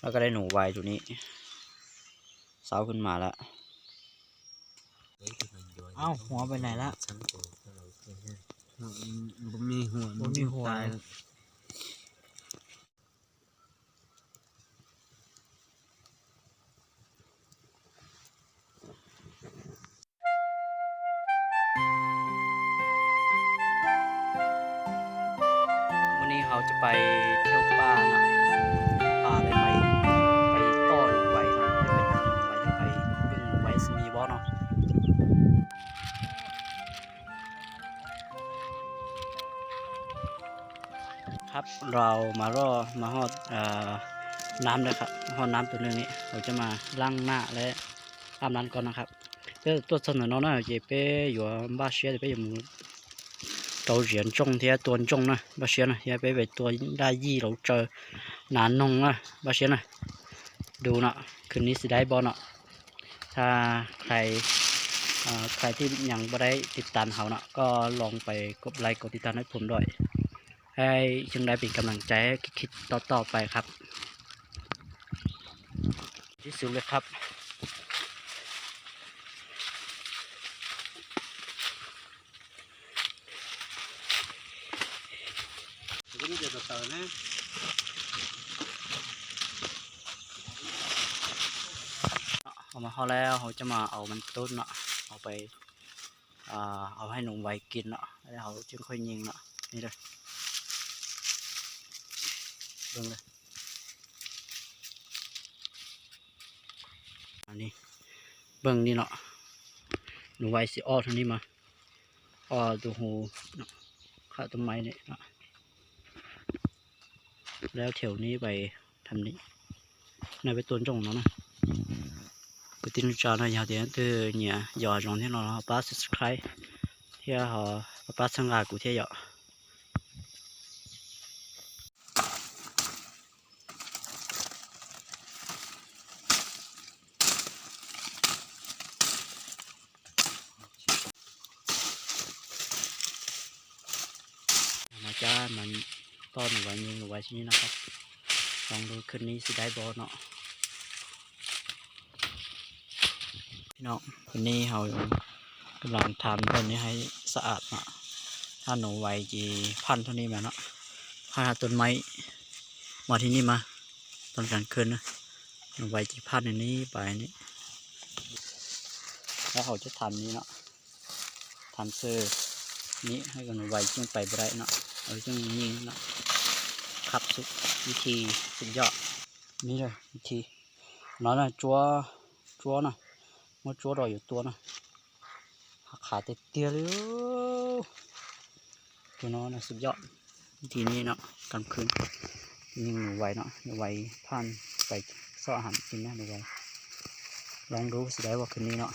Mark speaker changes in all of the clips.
Speaker 1: แล้วก็ได้หนูไวตัวนี้เสาขึ้นมาแล้ว
Speaker 2: เอ้าหัวไปไหนละ
Speaker 3: บ่มีหัว
Speaker 2: บ่มีหัว
Speaker 3: ตาย
Speaker 1: วันนี้เขาจะไปเที่ยวป่ ครับเรามารอมาฮอดเอ่อน้ำเลยครับฮอดน้ำตัวนึงนี้เราจะมาล้างหน้าและอาบน้ำก่อนนะครับ这ตัวสน nó nó chỉ bé 有 ba xe thì bé dùng đầu diễn trong thì tuần trong nè ba xe này thì bé về tuần đa di lâu chờ nán nông nè ba xe này ดูเนาะคืนนี้สิได้บอลเนาะถ้าใครใครที่ยังไม่ได้ติดตามเขาเนาะก็ลองไปกดไลค์กดติดตามให้ผมด้วย ให้จึงได้เป็นกำลังใจให้คิดต่อๆไปครับ ที่สุดเลยครับ
Speaker 3: ก็นี่จะต่อนะ
Speaker 1: เอามาเขาแล้วเขาจะมาเอามันต้นเนาะเอาไปอ่าเอาให้หนุ่มไวกินเนาะแล้วเขาจึงค่อยยิงเนาะนี่เลย เบิ่งเลยอันนี้เบิ่งนี่เนาะหนูไว้สิอ้อทางนี้มาอ้อตัวหูข้าต้นไม้นี่เนาะแล้วแถวนี้ไปทำนี้นายไปตันจงเนาะนะกูตินจานายาเดียนตัวเนี่ยยอจงที่เราป้า subscribe ที่เขาป้าสังกากูเที่ยว thì họ bắt sang ngài của thế giờ mà cha mình to nó vậy nhưng mà vậy như nào không còn đôi khi ní sẽ đáy bò nó พี่น้องวันนี้เรากำลังทำต้นนี้ให้สะอาดเนาะถ้าหนูไวจีพันเท่านี้มาเนาะพาต้นไม้มาที่นี่มาตอนกลางคืนนะหนูไวจีพันธุ์อันนี้ไปนี้แล้วเขาจะทำนี้เนาะทำเสื้อนี้ให้กับหนูไวจึงไปได้เนาะ เอาจึงยิงเนาะขับสุดวิธีสุดยอดนี่เลยวิธี nó là chúa chúa này một chúa rồi อยู่ตัวนะขาเตี้ยเลยตัวน้อนะสุดยอดวิธีนี้เนาะกลางคืนยิงหนูไวเนาะหนูไว้ผ่านไปซ่ออาหารกินนะหนูไวลองดูสิได้ว่าคืนนี้เนาะ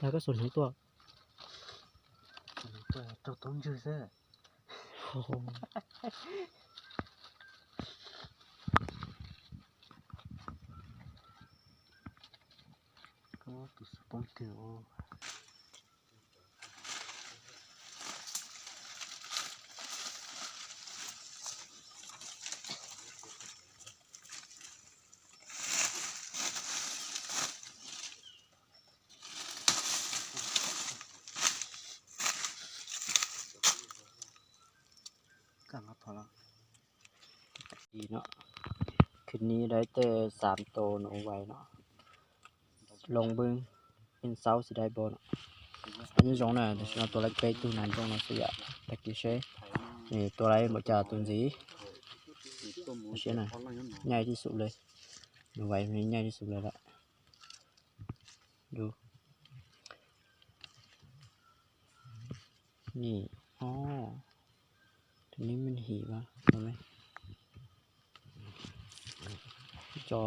Speaker 1: แล้วก็ส่วนของตัว
Speaker 3: ตัวตัวต้นชื่อเสื้อ
Speaker 1: โอ้โห
Speaker 3: ก็ตัวสปอนเกอร์
Speaker 1: เดีเนาะ คืนนี้ได้แต่สามโตวเนาะไว้เนาะลงเบึงเป็นเสาสิได้บ่เนาะอันนี้สองน่ะแต่ฉันตัวเล็กไปตัวนั้นตรงนั้นสิอะตะกี้ใช่นี่ตัวไรบ่จ่าตัวสีใช่น่ะใหญ่ที่สุดเลยเอาไว้มันใหญ่ที่สุดเลยละดูนี่อ๋อตรงนี้มันหีบอะเห็นไหม จอ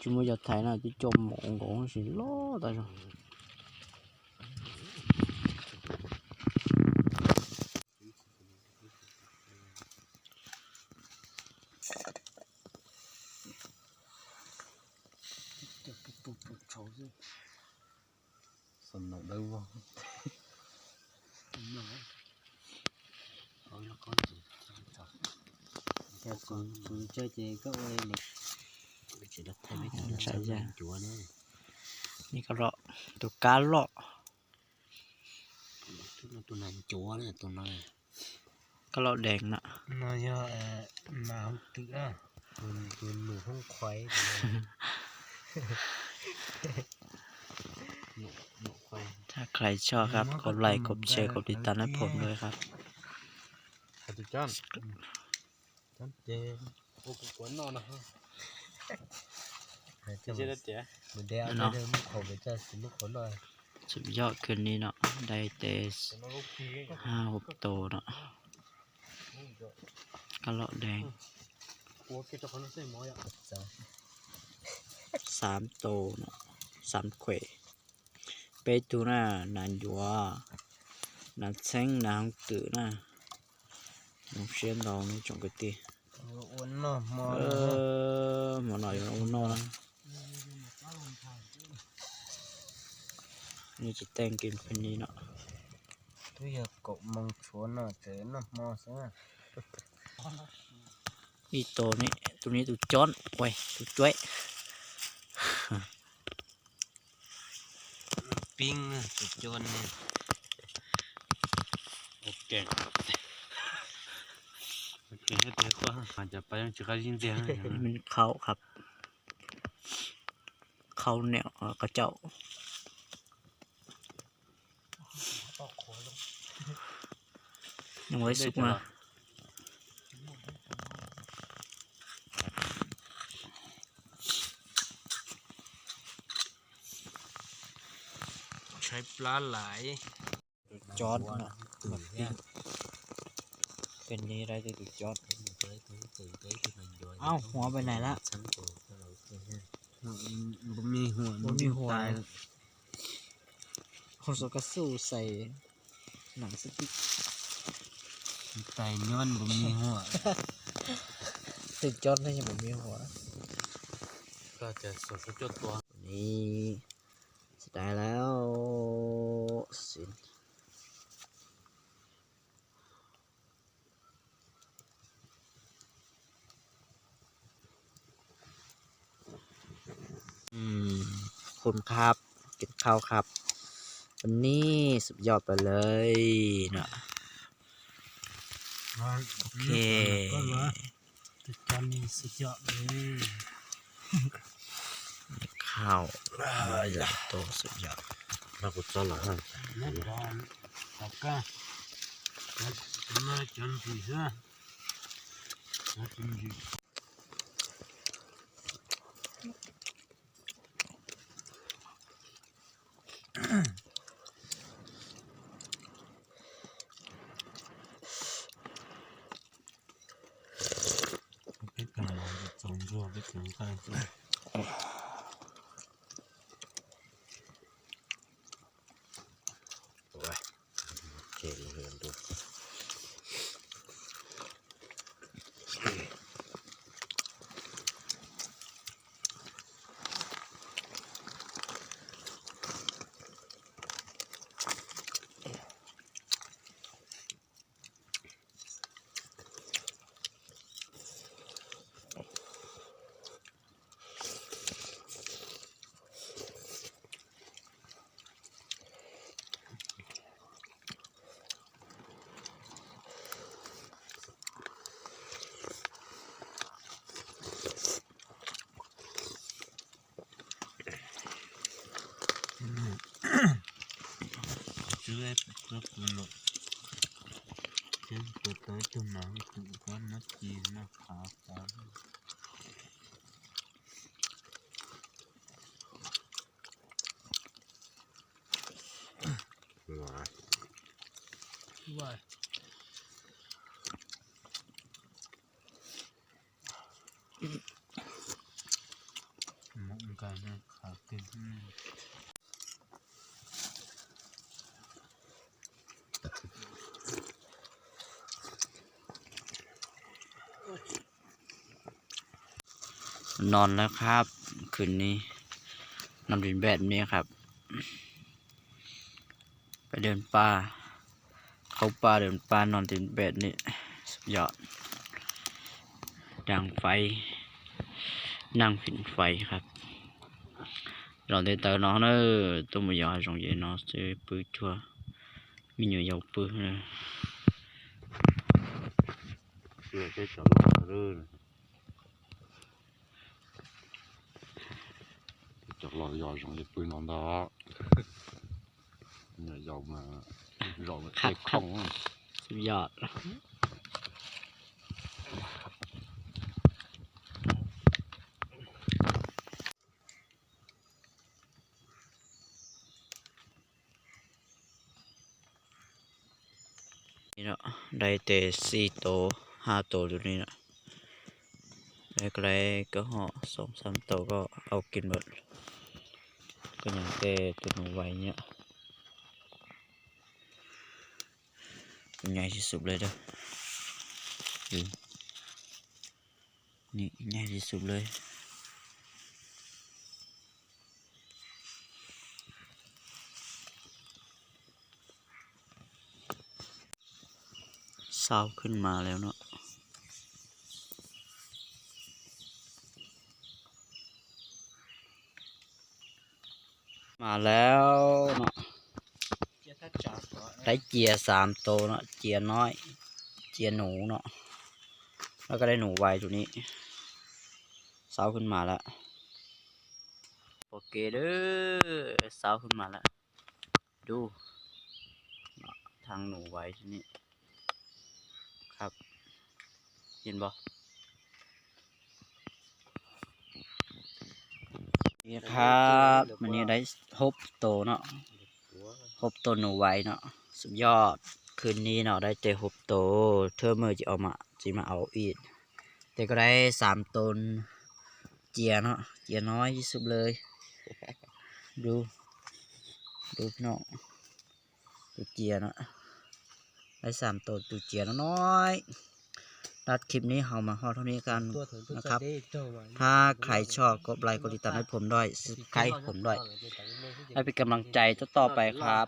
Speaker 1: จุ่มจะถ่ายน่ะที่จมหมองของสิล้อตาจ้ะ
Speaker 3: สนุกด้วยวะ
Speaker 2: จะสูงสูงเจอเจก็เว้ยเนี่ย
Speaker 3: chỉ đất thay mấy
Speaker 1: ใช่ใช่
Speaker 3: chúa nữa
Speaker 1: นี่ก็เลาะตัวกาเลาะ
Speaker 3: chút nó tôi làm chúa này tôi nói
Speaker 1: ก็เลาะแดงน่ะ
Speaker 2: nó do mà không tự á
Speaker 3: tôi tôi mù không khoái nụ nụ khoái
Speaker 1: ถ้าใครชอบครับกดไลค์กดแชร์กดติดตามให้ผมด้วยครับ
Speaker 3: Hãy subscribe cho kênh Ghiền Mì Gõ Để không bỏ lỡ những video hấp dẫn mình đeo
Speaker 1: Nó.
Speaker 3: cái đây mức khẩu với cha xin lúc khốn rồi
Speaker 1: สุดยอดคืนนี้เนาะได้แต่ห้าหกโตวเนาะก็เลาะแดง
Speaker 3: Ủa cái cho nó sẽ mỏi ạ sao
Speaker 1: สามโตวเนาะสามเขวเปตูน่ะนานยัวนานเซ้งนานตือน่ะน้องเชียนเรานี่จงกตี
Speaker 3: uốn nó
Speaker 1: เอ
Speaker 3: mò
Speaker 1: อหมอหน่อยเอานอนนะนี่จะแต่งกินคนนี้เนาะ
Speaker 3: tôi giờ cậu mong chúa nó tới nó mò sao
Speaker 1: นี่ตัวนี้ตัวนี้ตัวจ้อนไว้ยตัวจ้วย
Speaker 3: โอเค เนี่ยแต่ก็อาจจะไปยังจะกยิ
Speaker 1: นเสียงมันเขาครับ เขาแนวกระเจ้ายังไว้สุกมา
Speaker 3: ใช้ปลาหลาย
Speaker 1: จอดนะ แบบนี้เป็นนี้ได้แต่ตัวจอด
Speaker 2: เอ้าหัวไปไหนละ
Speaker 3: บ่มีหัว
Speaker 2: บ่มีหัว
Speaker 3: ตาย
Speaker 1: โฮโซกัสูใส่หนังสติ๊ก
Speaker 3: ตายย้อนบ่มีหัว
Speaker 1: ติดจอดได้ยังผมมีหัว
Speaker 3: ก็จะสดสดตัว
Speaker 1: นี่สุดท้ายแล้วสิ อืมคุณครับกินข้าวครับ วันนี้สุดยอดไปเลยเนาะโอเค
Speaker 2: ติดกันนี่สุดยอดเลย
Speaker 1: ข้าวหลายโตวสุดยอด
Speaker 3: เราก็จะหลัง
Speaker 2: นักบอลตะก้ามาจันทีซะมาจันที
Speaker 3: cái くない。 ด้วย
Speaker 2: มันกันนะขาขึ้น
Speaker 1: นอนแล้วครับ คืนนี้นอนดินแบบนี้ครับ ไปเดินป่า เข้าป่าเดินป่านอนเป็นแบบนี้สุดยอดดังไฟ นั่งผินไฟครับ rồi để tới nó nó tôi mới giờ rồi vậy nó sẽ bự chua mình nhiều dầu bự nữa
Speaker 3: เพื่อจะจอดรถเรื่อยจอดรอยอของญี่ปุ่นนอนดา เนี่ยยาวมาเราเทคของ
Speaker 1: สุดยอดนี่เนาะได้แต่สี่โตวห้าโตวอยู่นี่เนาะแล้วก็ได้ก็ห่อสองสามโตวก็เอากินหมดก็อย่างแต่ตัวหนูไว้เนี่ย ใหญ่ที่สุดเลยเด้อดูนี่ใหญ่ที่สุดเลยเศร้าขึ้นมาแล้วเนาะมาแล้ว ได้เจียสามโตวเนาะเจียน้อย เจียหนูเนาะแล้วก็ได้หนูไวตัวนี้เศร้าขึ้นมาแล้วโอเคเด้อเศร้าขึ้นมาแล้วดูเนาะทางหนูไวตัวนี้ครับเห็นบ่นี่ครับ มันนี้ได้หกโตวเนาะหบตัวหนูไว้เนาะ สุดยอด คืนนี้เนาะได้เจอหบตัวเธอเมื่อจะเอามาจะมาเอาอีก แต่ก็ได้สามตน เจียเนาะ เจียน้อยที่สุดเลย ดู ดูพี่น้องดูเจียเนาะ ได้สามตัวตัวเจียน้อยๆรัดคลิปนี้เรามาฮอดเท่านี้กันนะครับ ถ้าใครชอบกดไลค์กดติดตามให้ผมด้วยใครผมด้วย ให้เป็นกำลังใจต่อไปครั
Speaker 2: บ